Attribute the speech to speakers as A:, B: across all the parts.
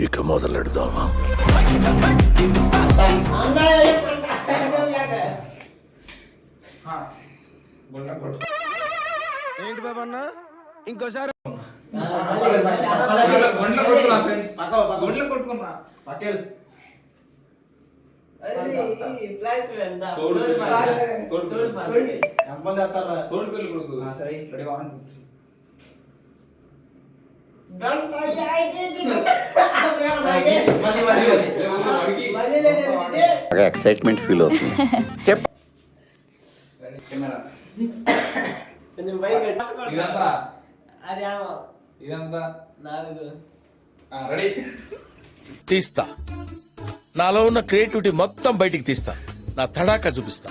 A: ఇక మొదలెడదామా? ఏంటి బాబన్న ఇంకోసారి.
B: పటేల్
A: తోడు తోడు తోడు తోడు
B: తోడు
C: తోడు ఎక్సైట్మెంట్ ఫీల్ అవుతుంది.
A: రెడీ?
D: తీస్తా. నాలో ఉన్న క్రియేటివిటీ మొత్తం బయటికి తీస్తా. నా తడాకా చూపిస్తా.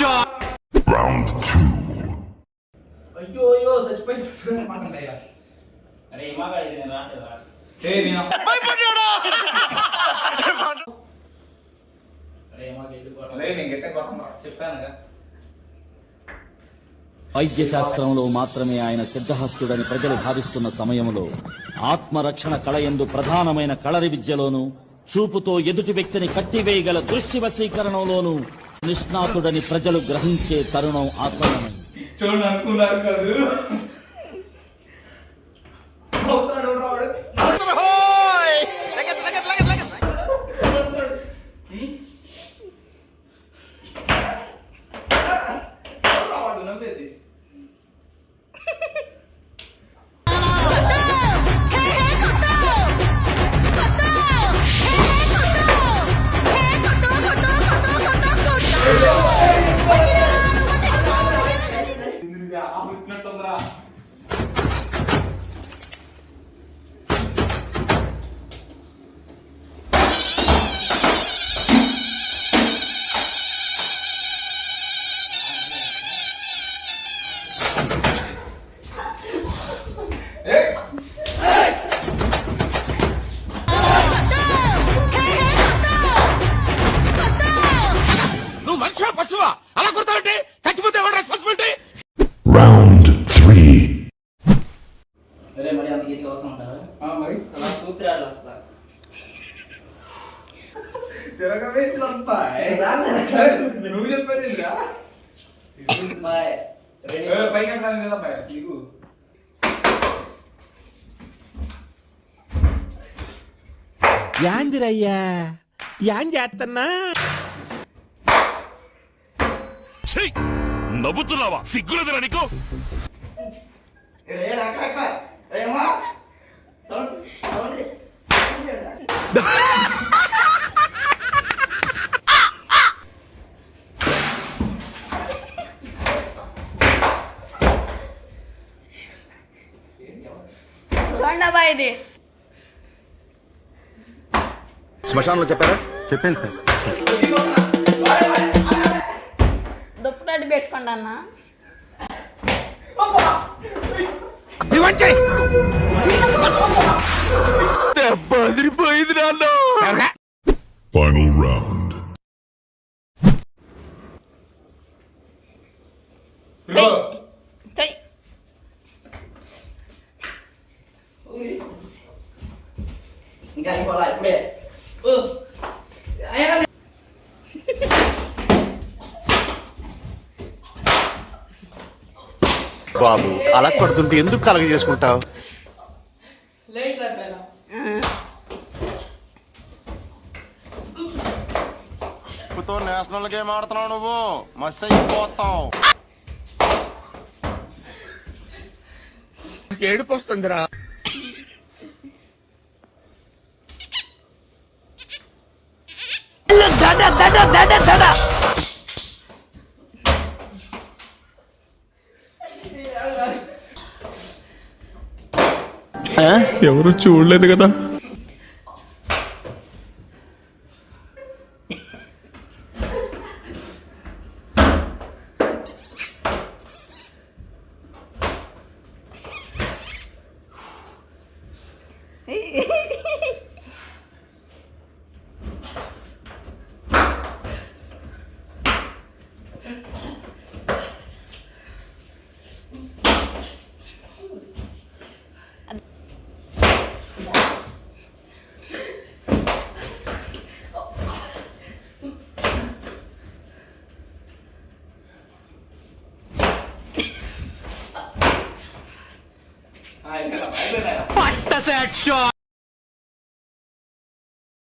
D: ధూళెక్కువ
E: భయమేస్తుంది
D: భయపడద్దు
A: అయ్యో అయ్యో చచ్చిపోయి మాట్లాడయ్యా
B: అరే ఇమాగాడు ఇది నేను రాట్లేదా
A: ఏ నేను
B: అరే ఇమాగ వెళ్ళిపోవడం
A: అరే నేను గట్టే కొట్టను చెప్పానుగా
F: వైద్య శాస్త్రంలో మాత్రమే ఆయన సిద్ధహస్తుడని ప్రజలు భావిస్తున్న సమయంలో ఆత్మరక్షణ కళ ఎందు ప్రధానమైన కళరి విద్యలోను చూపుతో ఎదుటి వ్యక్తిని కట్టివేయగల దృష్టి వశీకరణలోనూ నిష్ణాతుడని ప్రజలు గ్రహించే తరుణం ఆసనమైంది
A: చూడండి అనుకున్నారు కాదు.
G: Round three.
B: అరే మరి అంత గీతకి అవసరం ఉంటారా
A: ఆ, మరి?
B: అలా ఊపిరాడలు అసలు.
A: తిరగవే ఇట్లంతా నువ్వు చెప్పేది పైకి ఎక్కడానికి లేదా పై నీకు?
H: యాందిరయ్యా యాం చేస్తున్నా
D: నవ్వుతున్నావా? సిగ్గులేదురా నీకు?
E: ఇది
C: శ్మశానంలో చెప్పారా? చెప్పాను సార్.
E: దుప్పటి పెట్టుకోండి అన్న.
G: Final round.
B: ఇంకా అయిపోలా ఇప్పుడే ఓ అయ్యా
C: బాబు అలా కొడుతుంటే ఎందుకు కలగ చేసుకుంటావు? నేషనల్ గేమ్ ఆడుతున్నావు నువ్వు. మస్తు అయిపోతావు
D: ఏడుపు వస్తుందిరా.
G: ఎవరు చూడలేదు కదా
A: Hey. What the headshot?